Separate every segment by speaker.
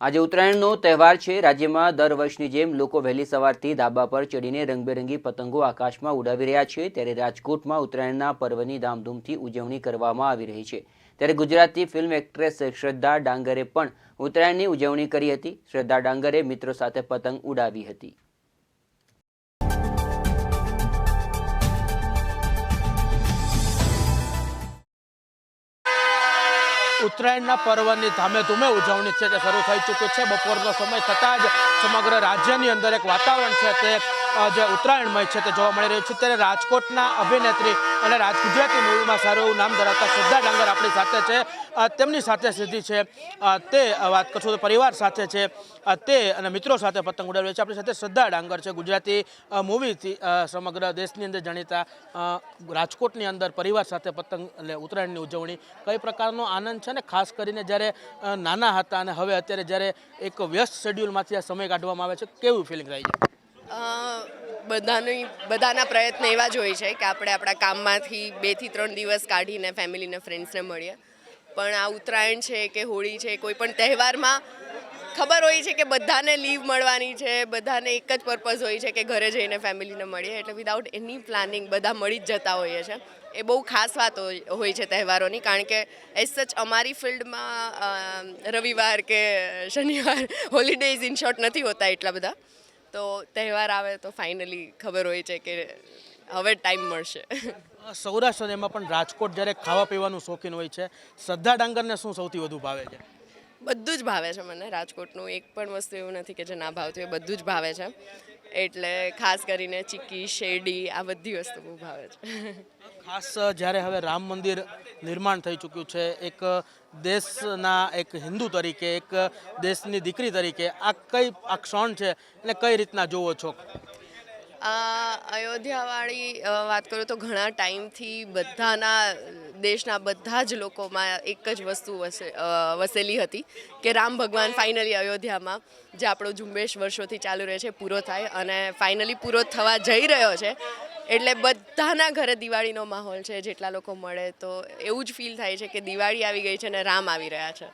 Speaker 1: આજે ઉત્તરાયણનો તહેવાર છે. રાજ્યમાં દર વર્ષની જેમ લોકો વહેલી સવારથી ધાબા પર ચડીને રંગબેરંગી પતંગો આકાશમાં ઉડાવી રહ્યા છે. ત્યારે રાજકોટમાં ઉત્તરાયણના પર્વની ધામધૂમથી ઉજવણી કરવામાં આવી રહી છે. ત્યારે ગુજરાતી ફિલ્મ એક્ટ્રેસ શ્રદ્ધા ડાંગરે પણ ઉત્તરાયણની ઉજવણી કરી હતી. શ્રદ્ધા ડાંગરે મિત્રો સાથે પતંગ ઉડાવી હતી.
Speaker 2: ઉત્તરાયણના પર્વની ધામે ધૂમે ઉજવણી છે તે શરૂ થઈ ચૂકી છે. બપોરનો સમય થતાં જ સમગ્ર રાજ્યની અંદર એક વાતાવરણ છે તે જે ઉત્તરાયણમય છે તે જોવા મળી રહ્યું છે. ત્યારે રાજકોટના અભિનેત્રી અને રાજ ગુજરાતી મૂવીમાં સારું એવું નામ ધરાવતા શ્રદ્ધા ડાંગર આપણી સાથે છે. તેમની સાથે સીધી છે. તે વાત કરશું તો પરિવાર સાથે છે. તે અને મિત્રો સાથે પતંગ ઉડાવી છે. આપણી સાથે શ્રદ્ધા ડાંગર છે. ગુજરાતી મૂવીથી સમગ્ર દેશની અંદર જાણીતા રાજકોટની અંદર પરિવાર સાથે પતંગ એટલે ઉત્તરાયણની ઉજવણી કઈ પ્રકારનો આનંદ છે? ને ખાસ કરીને જ્યારે નાના હતા અને હવે અત્યારે જ્યારે એક વ્યસ્ત શેડ્યુલમાંથી આ સમય કાઢવામાં આવે છે, કેવું ફિલિંગ થાય છે?
Speaker 3: બધાની, બધાના પ્રયત્ન એવા જ હોય છે કે આપણે આપણા કામમાંથી બેથી ત્રણ દિવસ કાઢીને ફેમિલીને ફ્રેન્ડ્સને મળીએ. પણ આ ઉત્તરાયણ છે કે હોળી છે, કોઈ પણ તહેવારમાં ખબર હોય છે કે બધાને લીવ મળવાની છે, બધાને એક જ પર્પઝ હોય છે કે ઘરે જઈને ફેમિલીને મળીએ. એટલે વિદાઉટ એની પ્લાનિંગ બધા મળી જ જતા હોઈએ છે. એ બહુ ખાસ વાત હોય છે તહેવારોની, કારણ કે એઝ સચ અમારી ફિલ્ડમાં રવિવાર કે શનિવાર હોલિડેઝ ઇન શોર્ટ નથી હોતા એટલા બધા. તો તહેવાર આવે તો ફાઇનલી ખબર હોય છે કે હવે ટાઈમ મળશે.
Speaker 2: સૌરાષ્ટ્ર એમાં પણ રાજકોટ જ્યારે ખાવા પીવાનું શોખીન હોય છે શ્રદ્ધા ડાંગરને શું સૌથી વધુ ભાવે છે?
Speaker 3: બધું જ ભાવે છે મને રાજકોટનું. એક પણ વસ્તુ એવું નથી કે જે ના ભાવતું એ બધું જ ભાવે છે. એટલે ખાસ કરીને ચીક્કી શેરડી આ બધી વસ્તુ બહુ ભાવે છે.
Speaker 2: ખાસ જ્યારે હવે રામ મંદિર નિર્માણ થઈ ચૂક્યું છે, એક દેશના એક હિન્દુ તરીકે, એક દેશની દીકરી તરીકે, આ કઈ, આ ક્ષણ છે અને કઈ રીતના જોવો છો?
Speaker 3: અયોધ્યાવાળી વાત કરું તો ઘણા ટાઈમથી બધાના, દેશના બધા જ લોકોમાં એક જ વસ્તુ વસે વસેલી હતી કે રામ ભગવાન ફાઇનલી અયોધ્યામાં, જે આપણો ઝુંબેશ વર્ષોથી ચાલુ રહે છે, પૂરો થાય અને ફાઇનલી પૂરો થવા જઈ રહ્યો છે. એટલે બધાના ઘરે દિવાળીનો માહોલ છે, જેટલા લોકો મળે તો એવું જ ફીલ થાય છે કે દિવાળી આવી ગઈ છે અને રામ આવી રહ્યા છે.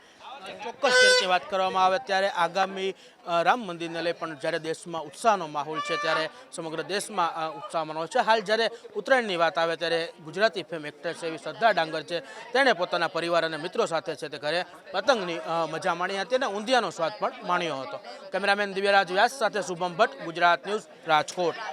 Speaker 2: ચોક્કસ તરીકે વાત કરવામાં આવે ત્યારે આગામી રામ મંદિરને લઈ પણ જ્યારે દેશમાં ઉત્સાહનો માહોલ છે ત્યારે સમગ્ર દેશમાં ઉત્સાહ માહોલ છે. હાલ જ્યારે ઉત્તરાયણની વાત આવે ત્યારે ગુજરાતી ફિલ્મ એક્ટ્રેસ એવી શ્રદ્ધા ડાંગર છે. તેણે પોતાના પરિવાર અને મિત્રો સાથે છે તે ઘરે પતંગની મજા માણી હતી અને ઊંધિયાનો સ્વાદ પણ માણ્યો હતો. કેમેરામેન દિવ્યરાજ વ્યાસ સાથે શુભમ ભટ્ટ, ગુજરાત ન્યૂઝ રાજકોટ.